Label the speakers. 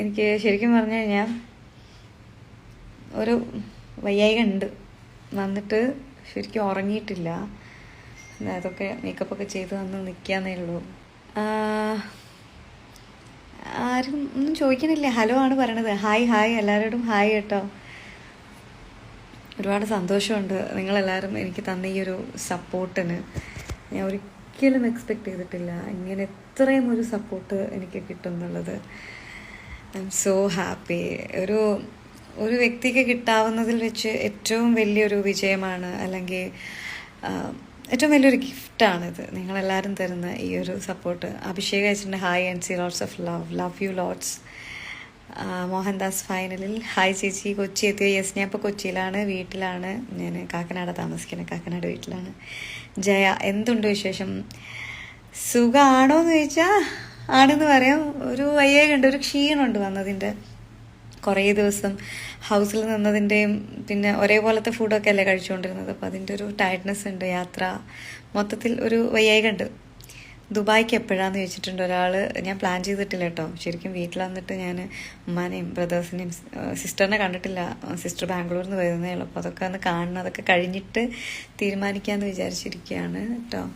Speaker 1: എനിക്ക് ശരിക്കും പറഞ്ഞു കഴിഞ്ഞാൽ ഒരു വയ്യായിക ഉണ്ട് വന്നിട്ട് ശരിക്കും ഉറങ്ങിയിട്ടില്ല. അതൊക്കെ മേക്കപ്പൊക്കെ ചെയ്ത് വന്ന് നിൽക്കാന്നേ ഉള്ളൂ. ആരും ഒന്നും ചോദിക്കണില്ല. ഹലോ ആണ് പറയണത്. ഹായ് ഹായ് എല്ലാവരോടും ഹായ് കേട്ടോ. ഒരുപാട് സന്തോഷമുണ്ട്. നിങ്ങളെല്ലാവരും എനിക്ക് തന്ന ഈ ഒരു സപ്പോർട്ടിന്. ഞാൻ ഒരിക്കലും എക്സ്പെക്റ്റ് ചെയ്തിട്ടില്ല. ഇങ്ങനെ ഇത്രയും ഒരു സപ്പോർട്ട് എനിക്ക് കിട്ടും എന്നുള്ളത്. ഐ എം സോ ഹാപ്പി ഒരു ഒരു വ്യക്തിക്ക് കിട്ടാവുന്നതിൽ വെച്ച് ഏറ്റവും വലിയൊരു വിജയമാണ് അല്ലെങ്കിൽ ഏറ്റവും വലിയൊരു ഗിഫ്റ്റാണിത്. നിങ്ങളെല്ലാവരും തരുന്ന ഈ ഒരു സപ്പോർട്ട്. അഭിഷേക് അയച്ചിട്ടുണ്ട് hi and see lots of love love you lots Mohandas ഫൈനലിൽ. ഹായ് ചേച്ചി കൊച്ചി എത്തിയോ? യെസ് ഞാൻ ഇപ്പോൾ കൊച്ചിയിലാണ് വീട്ടിലാണ്. ഞാൻ കാക്കനാട് താമസിക്കുന്നത് കാക്കനാട് വീട്ടിലാണ്. ജയ എന്തുണ്ട് വിശേഷം? സുഖമാണോ എന്ന് ചോദിച്ചാൽ ആണെന്ന് പറയാം. ഒരു വയ്യേകുണ്ട് ഒരു ക്ഷീണമുണ്ട് വന്നതിന്റെ. കുറേ ദിവസം ഹൗസിൽ നിന്നതിന്റെയും പിന്നെ ഒരേപോലത്തെ ഫുഡൊക്കെ അല്ലേ കഴിച്ചുകൊണ്ടിരുന്നത്. അപ്പോൾ അതിന്റെ ഒരു ടയർഡ്നെസ് ഉണ്ട് യാത്ര. മൊത്തത്തിൽ ഒരു വയ്യേകുണ്ട് ദുബായ്ക്ക് എപ്പോഴാന്ന് ചോദിച്ചിട്ടുണ്ട് ഒരാൾ ഞാൻ പ്ലാൻ ചെയ്തിട്ടില്ല കേട്ടോ. ശരിക്കും വീട്ടിൽ വന്നിട്ട് ഞാൻ ഉമ്മാനെയും ബ്രദേഴ്സിനെയും സിസ്റ്ററിനെ കണ്ടിട്ടില്ല. സിസ്റ്റർ ബാംഗ്ലൂരിൽ നിന്ന് വരുന്നേ ഉള്ളൂ. അപ്പോൾ അതൊക്കെ ഒന്ന് കാണണം. അതൊക്കെ കഴിഞ്ഞിട്ട് തീരുമാനിക്കാമെന്ന് വിചാരിച്ചിരിക്കുകയാണ് കേട്ടോ.